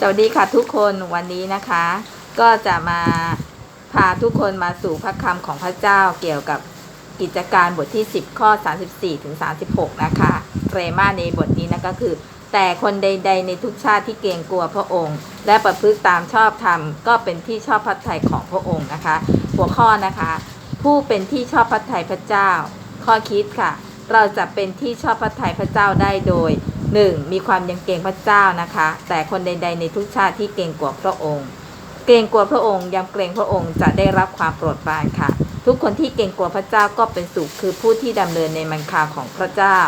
สวัสดีค่ะทุกคนวันนี้นะคะ ก็จะมาพาทุกคนมาสู่พระคำของพระเจ้าเกี่ยวกับกิจการบทที่ 10 ข้อ 34ถึง36 นะคะเรมาในบทนี้นะก็คือ แต่คนใด ๆ ในทุกชาติที่เกรงกลัวพระองค์ และประพฤติตามชอบธรรมก็เป็นที่ชอบพระทัยของพระองค์นะคะ หัวข้อนะคะ ผู้เป็นที่ชอบพระทัยพระเจ้า ข้อคิดค่ะ เราจะเป็นที่ชอบพระทัยพระเจ้าได้โดย 1. มีความยังเกรงพระเจ้านะคะ แต่คนใด ๆ ในทุกชาติที่เกรงกลัวพระองค์ เกรงกลัวพระองค์ยำเกรงพระองค์จะได้รับความโปรดปรานค่ะ ทุกคนที่เกรงกลัวพระเจ้าก็เป็นสุขคือผู้ที่ดำเนินในมันคาของพระเจ้า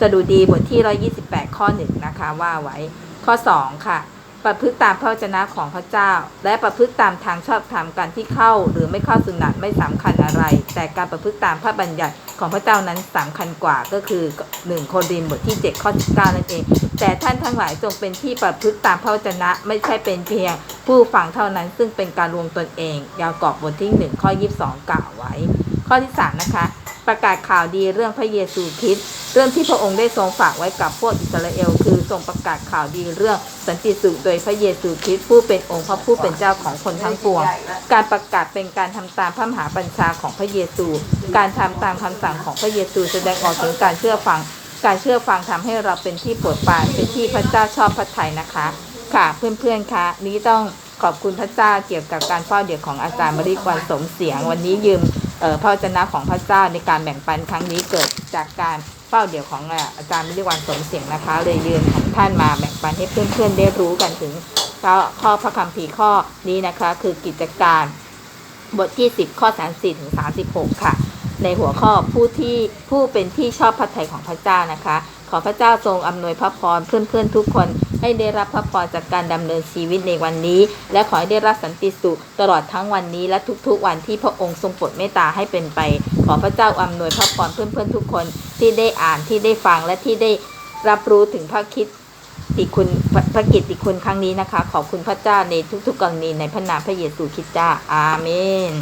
สดุดีบทที่ 128 ข้อ 1 นะคะว่าไว้ ข้อ 2 ค่ะ ประพฤติตามพระวจนะของพระเจ้า และประพฤติตามทางชอบธรรมการที่เข้า หรือไม่เข้าสุนัตไม่สำคัญอะไร แต่การประพฤติตามพระบัญญัติของพระเจ้านั้นสำคัญกว่าก็คือ1โครินธ์บทที่7ข้อ19นั่นเอง แต่ท่านทั้งหลายจงเป็นที่ประพฤติตามพระวจนะ ไม่ใช่เป็นเพียงผู้ฟังเท่านั้นซึ่งเป็นการรวมตนเอง ยาวกอบบทที่1ข้อ22 กล่าวไว้ ข้อที่3นะคะ ประกาศข่าวดีเรื่องพระเยซูคริสต์เรื่องที่พระองค์ได้ทรงฝากไว้กับพวกอิสราเอล คือทรงประกาศข่าวดีเรื่องสันติสุขโดยพระเยซูคริสต์ผู้เป็นองค์พระผู้เป็นเจ้าของคนทั้งปวง การประกาศเป็นการทำตามพระมหาบัญชาของพระเยซู การทำตามคำสั่งของพระเยซูแสดงออกถึงการเชื่อฟัง การเชื่อฟังทำให้เราเป็นที่โปรดปรานเป็นที่พระเจ้าชอบพระทัยนะคะ ค่ะเพื่อนๆคะนี้ต้องขอบคุณพระเจ้าเกี่ยวกับการเฝ้าเดี่ยวของอาจารย์มริกวันสมเสียงวันนี้ยืม พระวจนะของพระเจ้าในการแบ่งปันครั้งนี้เกิดจากการเฝ้าเดี่ยวของอาจารย์มิริวันสมเสียงนะคะ เลยยืมของท่านมาแบ่งปันให้เพื่อนๆได้รู้กันถึงข้อข้อพระคัมภีร์ข้อนี้นะคะ คือกิจการบทที่ 10 ข้อ 34ถึง36 ค่ะ ในหัวข้อผู้ที่ผู้เป็นที่ชอบพระทัยของพระเจ้านะคะ ขอพระเจ้าทรงอำนวยพระพรเพื่อนๆทุกคน ให้ได้รับพระพรจากการดำเนินชีวิตในวันนี้ และขอให้ได้รับสันติสุข ตลอดทั้งวันนี้และทุกๆ วันที่พระองค์ทรงโปรดเมตตาให้เป็นไป ขอพระเจ้าอำนวยพระพรเพื่อนๆทุกคนที่ได้อ่านที่ได้ฟังและที่ได้รับรู้ถึงพระคิดติคุณพระพระกิตติคุณครั้งนี้นะคะ ขอบคุณพระเจ้าในทุกๆกรณีในพระนามพระเยซูคริสต์เจ้าอาเมน